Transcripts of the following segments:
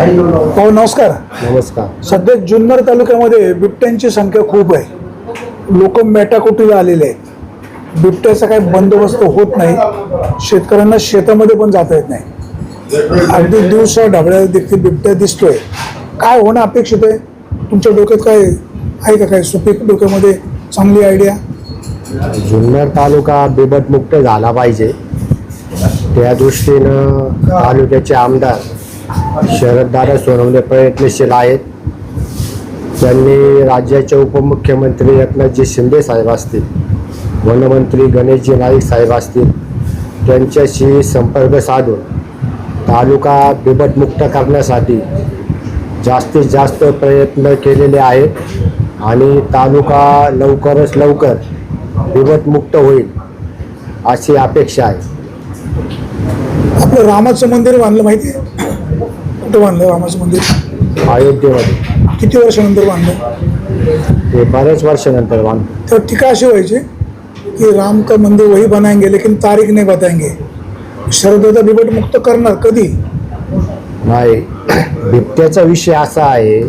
हो नमस्कार. नमस्कार. सध्या जुन्नर तालुक्यामध्ये बिबट्यांची संख्या खूप आहे. लोक मेटाकुटीला आलेले आहेत. बिबट्याचा काही बंदोबस्त होत नाही. शेतकऱ्यांना शेतामध्ये पण जाता येत नाही. अगदी दिवसा ढाबळ्या देखील बिबट्या दिसतोय. काय होणं अपेक्षित आहे? तुमच्या डोक्यात काय आहे का काय? सुपीक डोक्यामध्ये चांगली आयडिया जुन्नर तालुका बिबटमुक्त झाला पाहिजे. त्या दृष्टीनं तालुक्याचे आमदार शरददादा सोनवणे प्रयत्नशील आहेत. त्यांनी राज्याचे उपमुख्यमंत्री एकनाथजी शिंदे साहेब असतील वनमंत्री गणेशजी नाईक साहेब असतील त्यांच्याशी संपर्क साधून तालुका बिबटमुक्त करण्यासाठी जास्तीत जास्त प्रयत्न केलेले आहेत आणि तालुका लवकरच लवकर बिबटमुक्त होईल अशी अपेक्षा आहे. आपलं रामाचं मंदिर बांधलं माहिती आहे? कुठं बांधलं रामाचं मंदिर. अयोध्येमध्ये. किती वर्षानंतर बांधलं? ते बऱ्याच वर्षानंतर बांध तर टीका अशी व्हायची की राम का मंदिर वही बनाएंगे लेकिन तारीख नहीं बताएंगे शरदत्ता बिबट मुक्त करणार कधी? नाही बिबट्याचा विषय असा आहे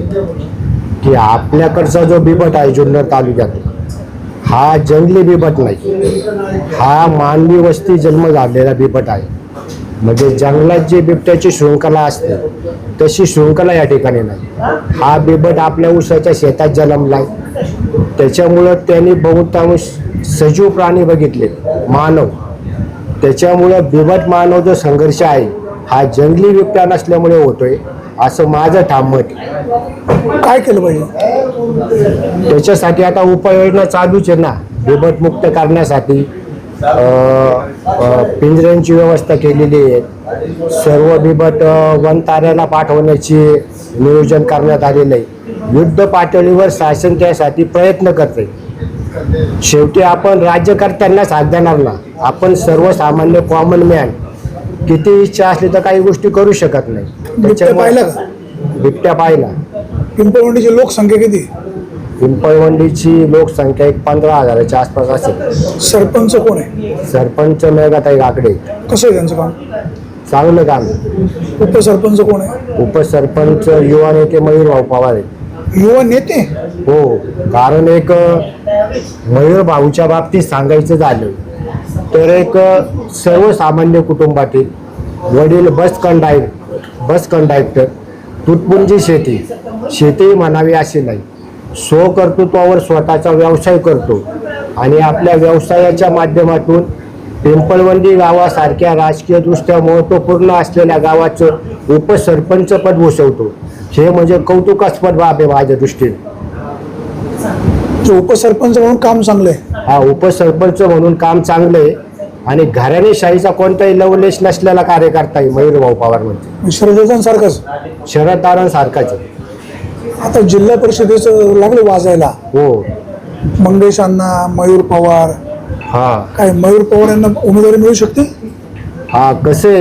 की आपल्याकडचा जो बिबट आहे जुन्नर तालुक्यात हा जंगली बिबट नाही. हा मानवी वस्ती जन्म झालेला बिबट आहे. म्हणजे जंगलात जी बिबट्याची शृंखला असते तशी शृंखला या ठिकाणी नाही. हा बिबट आपल्या उसाच्या शेतात जन्मलाय. त्याच्यामुळं त्यांनी बहुतांश सजीव प्राणी बघितले मानव. त्याच्यामुळं बिबट मानव जो संघर्ष आहे हा जंगली बिबट्या नसल्यामुळे होतोय असं माझं ठाम मत. काय केलं पाहिजे? त्याच्यासाठी आता उपाययोजना चालूच आहे ना बिबट मुक्त करण्यासाठी. पिंजऱ्यांची व्यवस्था केलेली आहे. सर्व बिबट अं, वनताऱ्याला पाठवण्याची नियोजन करण्यात आलेलं आहे. युद्ध पातळीवर शासन त्यासाठी प्रयत्न करते शेवटी आपण राज्यकर्त्यांना साथ देणार ना. आपण सर्वसामान्य कॉमन मॅन किती इच्छा असली तर काही गोष्टी करू शकत नाही. बिबट्या पाहिला का? बिबट्या पाहिला. पिंपळवंडीची लोकसंख्या किती? पिंपळवंडीची लोकसंख्या एक पंधरा हजाराच्या आसपास असेल. सरपंच कोण आहे? सरपंच मेघाताई काकडे. कसं आहे त्यांचं काम? चांगलं काम. उपसरपंच कोण आहे? उपसरपंच युवा नेते मयूर भाऊ पवार आहेत. युवा नेते? हो कारण एक मयूर भाऊच्या बाबतीत सांगायचं झालं तर एक सर्वसामान्य कुटुंबातील वडील बस कंडाक्ट बस कंडक्टर तुटपुंजी शेती शेती म्हणावी अशी नाही. स्वकर्तृत्वावर स्वतःचा व्यवसाय करतो. आणि आपल्या व्यवसायाच्या माध्यमातून पिंपळवंडी गावासारख्या राजकीयदृष्ट्या महत्त्वपूर्ण असलेल्या गावाचं उपसरपंच पद भूषवतो. हे म्हणजे कौतुकास्पद बाब आहे माझ्या दृष्टीने. उपसरपंच म्हणून काम चांगलं आहे हा उपसरपंच म्हणून काम चांगलं आहे आणि घराणेशाहीचा कोणताही लवलेश नसलेला कार्यकर्ता आहे मयूरभाऊ पवार म्हणजे शरदत्तांसारखंच शरददारांसारखाच आहे. आता जिल्हा परिषदेचं लागलं वाजायला. हो. मंगेश अण्णा मयूर पवार. हा. काय मयूर पवार यांना उमेदवारी मिळू शकते हा कसे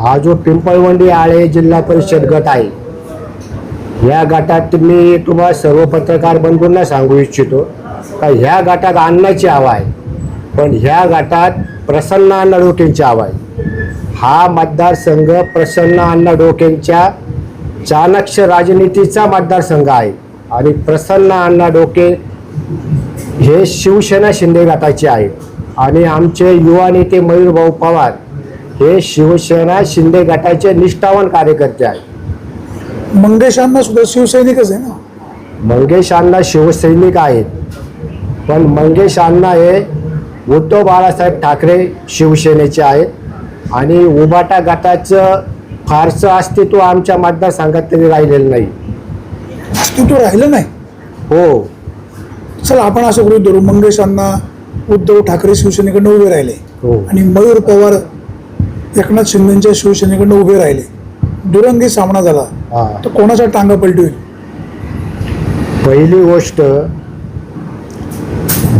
हा जो पिंपळवंडी आळे जिल्हा परिषद गट आहे या गटात मी तुम्हाला सर्व पत्रकार बंधूंना सांगू इच्छितो का ह्या गटात अन्नाची हवा आहे पण ह्या गटात प्रसन्न अण्णा डोकेंची हवा आहे. हा मतदारसंघ प्रसन्न अण्णा डोकेंच्या चाणक्य राजनीतीचा मतदारसंघ आहे. आणि प्रसन्न अण्णा डोके हे शिवसेना शिंदे गटाचे आहेत. आणि आमचे युवा नेते मयूरभाऊ पवार हे शिवसेना शिंदे गटाचे निष्ठावान कार्यकर्ते आहेत. मंगेश अण्णा सुद्धा शिवसैनिकच आहे ना? मंगेश अण्णा शिवसैनिक आहेत. पण मंगेश अण्णा हे उद्धव बाळासाहेब ठाकरे शिवसेनेचे आहेत. आणि उबाटा गटाचं फारसं अस्तित्व आमच्या मतदारसंघात तरी राहिलेलं नाही. अस्तित्व राहिलं नाही? हो. चला आपण असं गृहीत धरू मंगेश अण्णा उद्धव ठाकरे शिवसेनेकडनं उभे राहिले. हो. आणि मयूर पवार एकनाथ शिंदेच्या शिवसेनेकडनं उभे राहिले. दुरंगी सामना झाला. हा. तर कोणाचा टांगा पलटी होईल? पहिली गोष्ट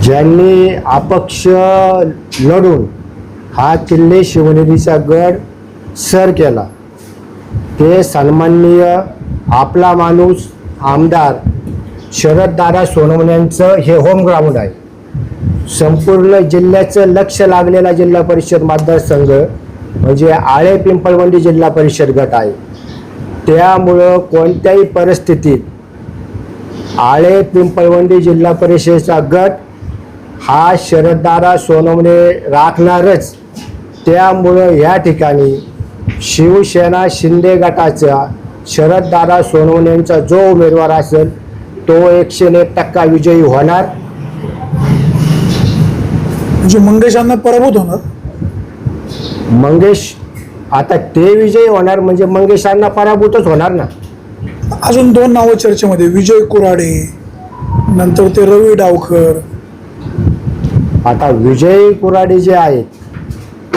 ज्यांनी अपक्ष लढून हा किल्ले शिवनेरीचा गड सर केला ते सन्माननीय आपला माणूस आमदार शरददादा सोनवण्यांचं हे होम ग्राउंड आहे. संपूर्ण जिल्ह्याचं लक्ष लागलेला जिल्हा परिषद मतदारसंघ म्हणजे आळे पिंपळवंडी जिल्हा परिषद गट आहे. त्यामुळं कोणत्याही परिस्थितीत आळे पिंपळवंडी जिल्हा परिषदेचा गट हा शरददारा सोनवणे राखणारच. त्यामुळं या ठिकाणी शिवसेना शिंदे गटाचा शरददादा सोनवणेंचा जो उमेदवार असेल तो एकशे एक टक्का विजयी होणार. म्हणजे मंगेशांना पराभूत होणार. मंगेश आता ते विजयी होणार म्हणजे मंगेशांना पराभूतच होणार ना. अजून दोन नावं चर्चेमध्ये विजय कुराडे नंतर ते रवी डावकर आता विजय कुराडे जे आहेत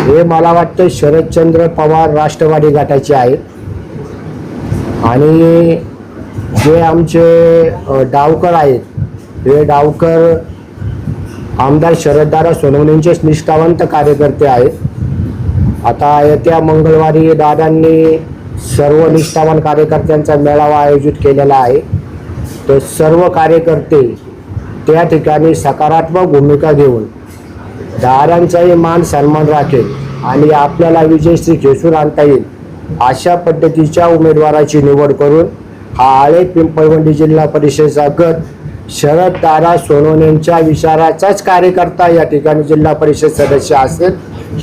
हे मला वाटतं शरदचंद्र पवार राष्ट्रवादी गटाचे आहेत. आणि जे आमचे डावकर आहेत हे डावकर आमदार शरददारा सोनवणेंचेच निष्ठावंत कार्यकर्ते आहेत. आता येत्या मंगळवारी दादांनी सर्व निष्ठावान कार्यकर्त्यांचा मेळावा आयोजित केलेला आहे. तर सर्व कार्यकर्ते त्या ठिकाणी सकारात्मक भूमिका घेऊन दारांचाही मान सन्मान राखेल आणि आपल्याला विजयश्री खेचून आणता येईल अशा पद्धतीच्या उमेदवाराची निवड करून हा आळे पिंपळवंडी जिल्हा परिषदेचा गट शरद दारा सोनवणेंच्या विचाराचाच कार्यकर्ता या ठिकाणी जिल्हा परिषद सदस्य असेल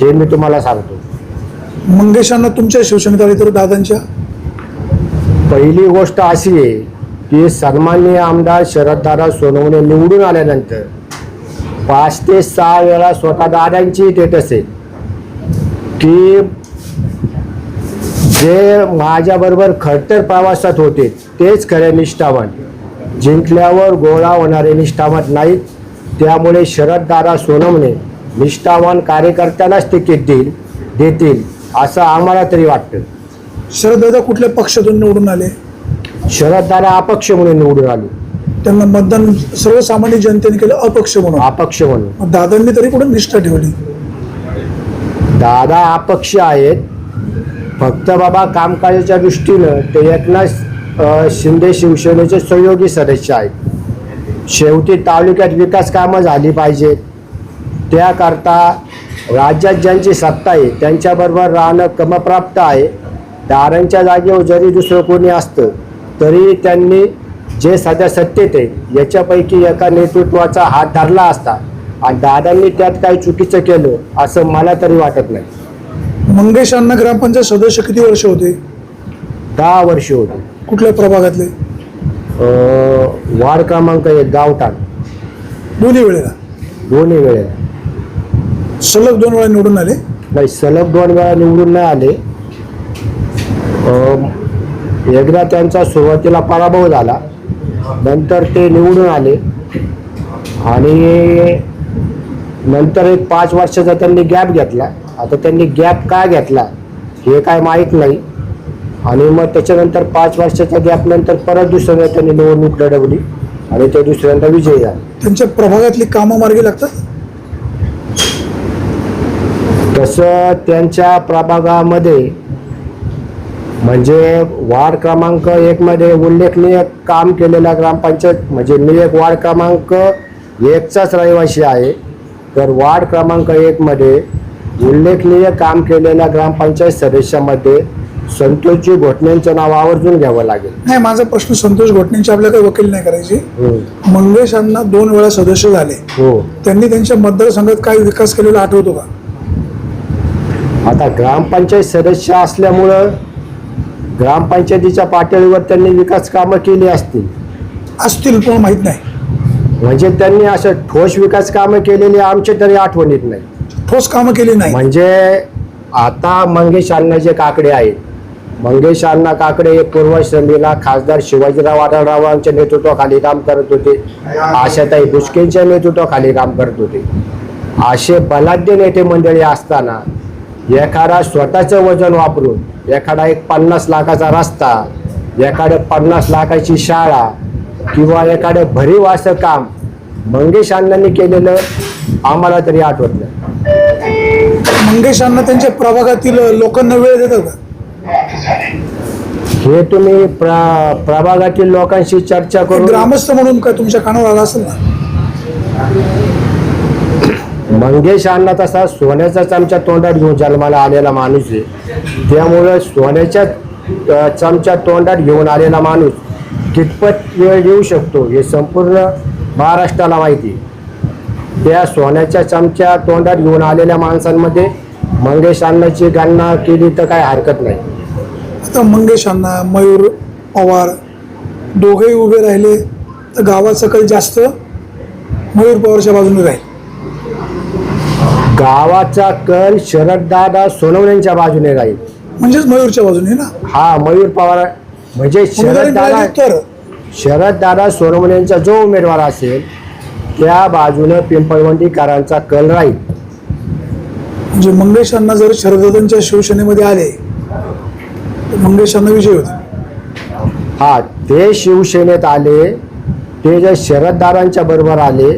हे मी तुम्हाला सांगतो. मंगेशांना तुमच्या आले तर दादांच्या? पहिली गोष्ट अशी आहे की सन्माननीय आमदार शरददादा सोनवणे निवडून आल्यानंतर पाच ते सहा वेळा स्वतः दादांची डेट असेल की जे माझ्याबरोबर खडतर प्रवासात होते तेच खरे निष्ठावान. जिंकल्यावर गोळा होणारे निष्ठावान नाहीत. त्यामुळे शरददादा सोनवणे निष्ठावान कार्यकर्त्यालाच तिकीट देईल देतील असं आम्हाला तरी वाटतं. शरददादा कुठल्या पक्षातून निवडून आले? शरददादा अपक्ष म्हणून निवडून आले. त्यांना मतदान सर्वसामान्य जनतेने केलं अपक्ष म्हणून. अपक्ष म्हणून. मग दादांनी तरी कुठे निष्ठा ठेवली? दादा अपक्ष आहेत. फक्त बाबा कामकाजाच्या दृष्टीनं ते एकनाथ अ, शिंदे शिवसेनेचे सहयोगी सदस्य आहेत. शेवटी तालुक्यात विकास कामं झाली पाहिजेत. त्याकरता राज्यात ज्यांची सत्ता आहे त्यांच्याबरोबर राहणं क्रमप्राप्त आहे. दारांच्या जागेवर जरी दुसरं कोणी असतं तरी त्यांनी जे सध्या सत्तेत आहे याच्यापैकी एका नेतृत्वाचा हात धरला असता आणि दादांनी त्यात काही चुकीचं केलं असं मला तरी वाटत नाही. मंगेशांना ग्रामपंचायत सदस्य किती वर्ष होते? दहा वर्ष होती. कुठल्या प्रभागातले? वार्ड क्रमांक एक गावठाण. दोन्ही वेळेला? दोन्ही वेळेला. सलग दोन वेळा निवडून आले? नाही सलग दोन वेळा निवडून नाही आले. एकदा त्यांचा सुरुवातीला पराभव झाला. नंतर ते निवडून आले. आणि नंतर एक पाच वर्षाचा त्यांनी गॅप घेतला. आता त्यांनी गॅप का घेतला हे काय माहीत नाही. आणि मग त्याच्यानंतर पाच वर्षाच्या गॅप नंतर परत दुसऱ्यांदा त्यांनी निवडणूक लढवली. आणि ते दुसऱ्यांदा विजयी झाले. त्यांच्या प्रभागातली कामं मार्गी लागतात? तसं त्यांच्या प्रभागामध्ये म्हणजे वार्ड क्रमांक एक मध्ये उल्लेखनीय काम केलेला ग्रामपंचायत म्हणजे मी एक वार्ड क्रमांक एकचाच रहिवासी आहे. तर वार्ड क्रमांक एक मध्ये उल्लेखनीय काम केलेल्या ग्रामपंचायत सदस्यामध्ये संतोषजी घोटण्यांचं नाव आवर्जून घ्यावं लागेल. नाही माझा प्रश्न संतोष घोटणेंची आपल्या काही वकील नाही करायची. हम्म. मंगेशांना दोन वेळा सदस्य झाले. हो. त्यांनी त्यांच्या मतदारसंघात काय विकास केलेला आठवतो का? आता ग्रामपंचायत सदस्य असल्यामुळं ग्रामपंचायतीच्या पातळीवर त्यांनी विकास कामं केली असतील. असतील पण माहीत नाही. म्हणजे त्यांनी असं ठोस विकास कामं केलेली आमच्या तरी आठवणीत नाही. ठोस कामं केली नाही. म्हणजे आता मंगेश अण्णा जे काकडे आहेत मंगेश अण्णा काकडे हे पूर्वश्रमीला खासदार शिवाजीराव आढळरावांच्या नेतृत्वाखाली काम करत होते. आशाताई बुचकेंच्या नेतृत्वाखाली काम करत होते. असे बलाढ्य नेते मंडळी असताना एखादा स्वतःचं वजन वापरून एखादा एक पन्नास लाखाचा रस्ता एखादं पन्नास लाखाची शाळा किंवा एखादं भरीव असं काम मंगेश अण्णांनी केलेलं आम्हाला तरी आठवत नाही. मंगेशांना त्यांच्या प्रभागातील लोकांना वेळ देतात का? हे तुम्ही प्र प्रभागातील लोकांशी चर्चा करून ग्रामस्थ म्हणून काय तुमच्या कानावर आला असेल ना? मंगेश अण्णा तसा सोन्याचाच आमच्या तोंडात घेऊन जन्माला आलेला माणूस आहे. त्यामुळं सोन्याच्या चमच्या तोंडात घेऊन आलेला माणूस कितपत वेळ येऊ शकतो हे संपूर्ण महाराष्ट्राला माहिती आहे. त्या सोन्याच्या चमच्या तोंडात घेऊन आलेल्या माणसांमध्ये मंगेश अण्णाची गणना केली तर काय हरकत नाही. आता मंगेश अण्णा मयूर पवार दोघेही उभे राहिले तर गावात सकल जास्त मयूर पवारच्या बाजूने राहील. गावाचा कल शरददादा सोनवण्यांच्या बाजूने राहील. म्हणजेच मयूरच्या बाजूने ना? हा मयूर पवार म्हणजे शरददादा तर. शरददादा सोनवणेंचा जो उमेदवार असेल त्या बाजूनं पिंपळवंडीकरांचा कल राहील. म्हणजे मंगेश अण्णा जर शरददादांच्या शिवसेनेमध्ये आले तर मंगेश अण्णा विजय होते हा ते शिवसेनेत आले ते जर शरददादांच्या बरोबर आले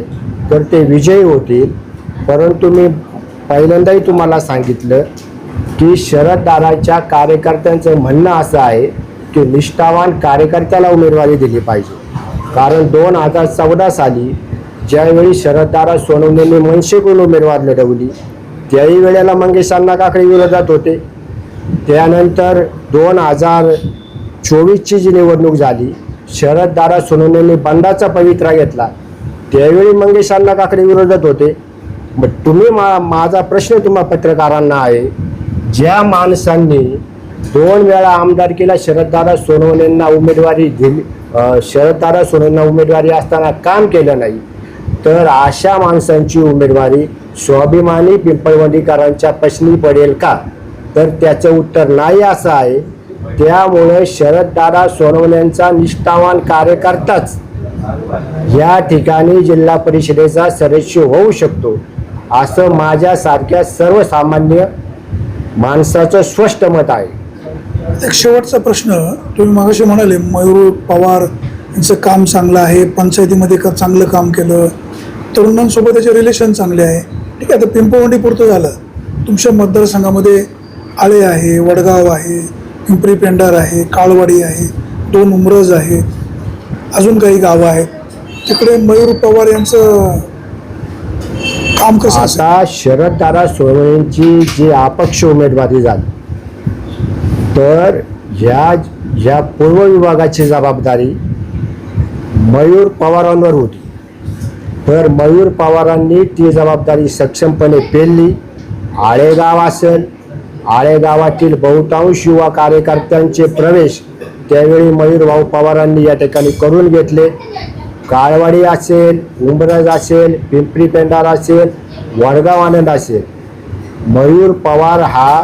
तर ते विजयी होतील. परंतु मी पहिल्यांदाही तुम्हाला सांगितलं की शरददाराच्या कार्यकर्त्यांचं म्हणणं असं आहे की निष्ठावान कार्यकर्त्याला उमेदवारी दिली पाहिजे. कारण दोन हजार चौदा साली ज्यावेळी शरददारा सोनवणेंनी मनसेकडून उमेदवार लढवली त्याही वेळेला मंगेशांना काकडे विरोधात होते. त्यानंतर दोन हजार चोवीसची जी निवडणूक झाली शरददारा सोनवणेंनी बंडाचा पवित्रा घेतला. त्यावेळी मंगेशांना काकडे विरोधात होते. मग तुम्ही मा माझा प्रश्न तुम्हा पत्रकारांना आहे ज्या माणसांनी दोन वेळा आमदारकीला शरददादा सोनवणेंना उमेदवारी दिली शरददादा सोनवणेंना उमेदवारी असताना काम केलं नाही तर अशा माणसांची उमेदवारी स्वाभिमानी पिंपळवंडीकरांच्या पश्नी पडेल का? तर त्याचं उत्तर नाही असं आहे. त्यामुळे शरददादा सोनवण्यांचा निष्ठावान कार्यकर्ताच या ठिकाणी जिल्हा परिषदेचा सदस्य होऊ शकतो. असं माझ्यासारख्या सर्वसामान्य माणसाचं स्पष्ट मत आहे. एक शेवटचा प्रश्न तुम्ही मागाशी म्हणाले मयूर पवार यांचं काम चांगलं आहे पंचायतीमध्ये का चांगलं काम केलं? तरुणांसोबत त्याचे रिलेशन चांगले आहे. ठीक आहे आता पिंपवंडी पुरतं झालं. तुमच्या मतदारसंघामध्ये आळे आहे वडगाव आहे पिंपरी पेंडार आहे काळवाडी आहे दोन उमरज आहे अजून काही गावं आहेत. तिकडे मयूर पवार यांचं काम कसं असेल? आता शरददादा सोनवणेंची जी अपक्ष उमेदवारी झाली तर ह्या ह्या पूर्व विभागाची जबाबदारी मयूर पवारांवर होती. तर मयूर पवारांनी ती जबाबदारी सक्षमपणे पेलली. आळेगाव असेल आळेगावातील बहुतांश युवा कार्यकर्त्यांचे प्रवेश त्यावेळी मयूर भाऊ पवारांनी या ठिकाणी करून घेतले. काळवाडी असेल उंबरज असेल पिंपरी पेंडार असेल वडगाव आनंद असेल. मयूर पवार हा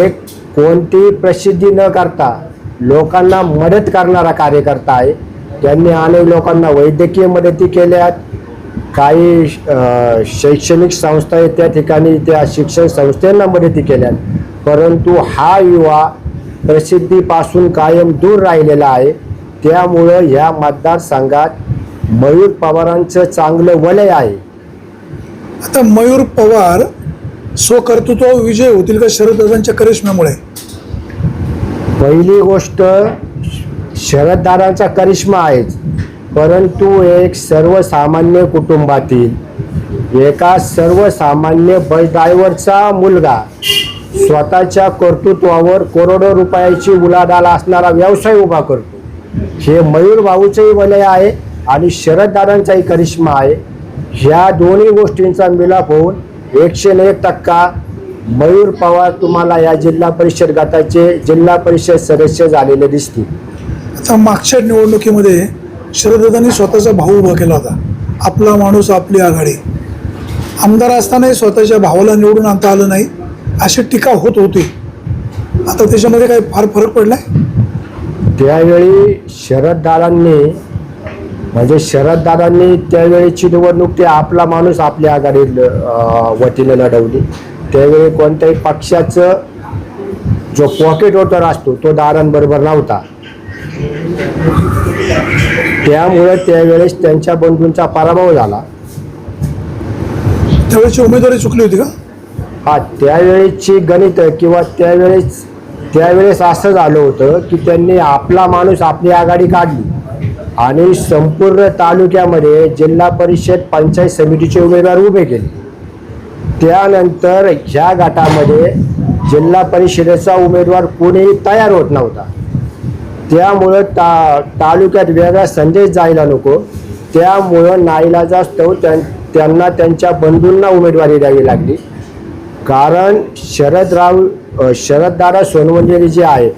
एक कोणतीही प्रसिद्धी न करता लोकांना मदत करणारा कार्यकर्ता आहे. त्यांनी अनेक लोकांना वैद्यकीय मदती केल्या काही शैक्षणिक संस्था आहेत त्या ठिकाणी त्या शिक्षण संस्थांना मदती केल्या परंतु हा युवा प्रसिद्धीपासून कायम दूर राहिलेला आहे. त्यामुळं ह्या मतदारसंघात मयूर पवारांचं चांगलं वलय आहे. आता मयूर पवार स्वकर्तृत्व विजय होतील का शरददादांच्या करिश्म्यामुळे? पहिली गोष्ट शरददारांचा करिश्मा आहेच परंतु एक सर्वसामान्य कुटुंबातील एका सर्वसामान्य बस ड्रायव्हरचा मुलगा स्वतःच्या कर्तृत्वावर करोडो रुपयाची उलाढाल असणारा व्यवसाय उभा करतो. हे मयूर भाऊचंही वलय आहे आणि शरददारांचाही करिश्मा आहे. ह्या दोन्ही गोष्टींचा मिलाप होऊन एकशे एक टक्का मयूर पवार तुम्हाला या जिल्हा परिषद गटाचे जिल्हा परिषद सदस्य झालेले दिसतील. आता मागच्या निवडणुकीमध्ये शरददादांनी स्वतःचा भाऊ उभा केला होता. आपला माणूस आपली आघाडी. आमदार असतानाही स्वतःच्या भावाला निवडून आणता आलं नाही अशी टीका होत होती. आता त्याच्यामध्ये काही फार फरक पडलाय? त्यावेळी शरददादांनी म्हणजे शरददादांनी त्यावेळीची निवडणूक ते आपला माणूस आपल्या आघाडी वतीने लढवली. त्यावेळी कोणत्याही पक्षाचं जो पॉकेट वोटर असतो तो दादांबरोबर नव्हता. त्यामुळे त्यावेळेस त्यांच्या बंधूंचा पराभव झाला. त्यावेळेची उमेदवारी चुकली होती का? हा त्यावेळेची गणित किंवा त्यावेळेस त्यावेळेस असं झालं होतं की त्यांनी आपला माणूस आपली आघाडी काढली. आणि संपूर्ण तालुक्यामध्ये जिल्हा परिषद पंचायत समितीचे उमेदवार उभे केले. त्यानंतर ह्या गटामध्ये जिल्हा परिषदेचा उमेदवार कोणीही तयार होत नव्हता. त्यामुळं ता तालुक्यात वेगळा संदेश जायला नको. त्यामुळं नाईलाजास्तव त्यां त्यांना त्यांच्या बंधूंना उमेदवारी द्यावी लागली. कारण शरदराव शरददादा सोनवंजेरी जे आहेत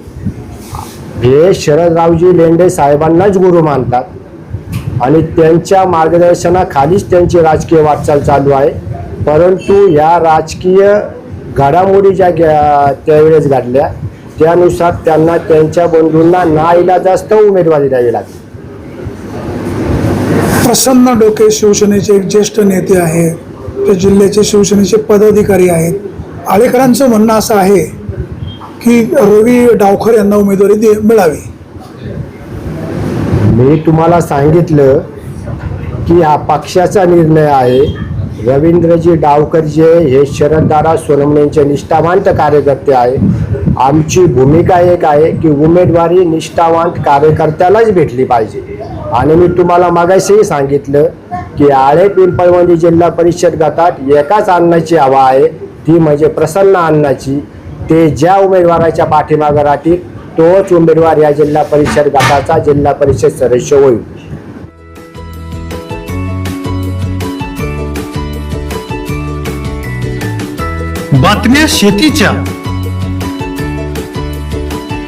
हे शरदरावजी लेंडे साहेबांनाच गुरु मानतात. आणि त्यांच्या मार्गदर्शनाखालीच त्यांची राजकीय वाटचाल चालू आहे. परंतु या राजकीय घडामोडी ज्या त्यावेळेस घडल्या त्यानुसार त्यांना त्यांच्या बंधूंना नाईलाजास्त उमेदवारी द्यावी लागली प्रसन्न डोके शिवसेनेचे एक ज्येष्ठ नेते आहेत ते जिल्ह्याचे शिवसेनेचे पदाधिकारी आहेत. आळेकरांचं म्हणणं असं आहे की रवी डावखर यांना उमेदवारी दे मिळावी. मी तुम्हाला सांगितलं की हा पक्षाचा निर्णय आहे. रवींद्रजी डावकर जे हे शरददादा सोनमणेंचे निष्ठावंत कार्यकर्ते आहे. आमची भूमिका एक आहे की उमेदवारी निष्ठावंत कार्यकर्त्यालाच भेटली पाहिजे. आणि मी तुम्हाला मागाशीही सांगितलं की आळे पिंपळवंडी जिल्हा परिषद गटात एकाच अन्नाची हवा आहे. ती म्हणजे प्रसन्न अन्नाची. ते ज्या उमेदवाराच्या पाठीमागं राहतील तोच उमेदवार या जिल्हा परिषद गटाचा जिल्हा परिषद सदस्य होईल. बातम्या शेतीच्या.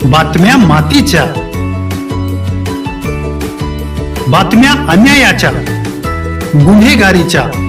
बातम्या मातीच्या. बातम्या अन्यायाच्या. गुन्हेगारीच्या.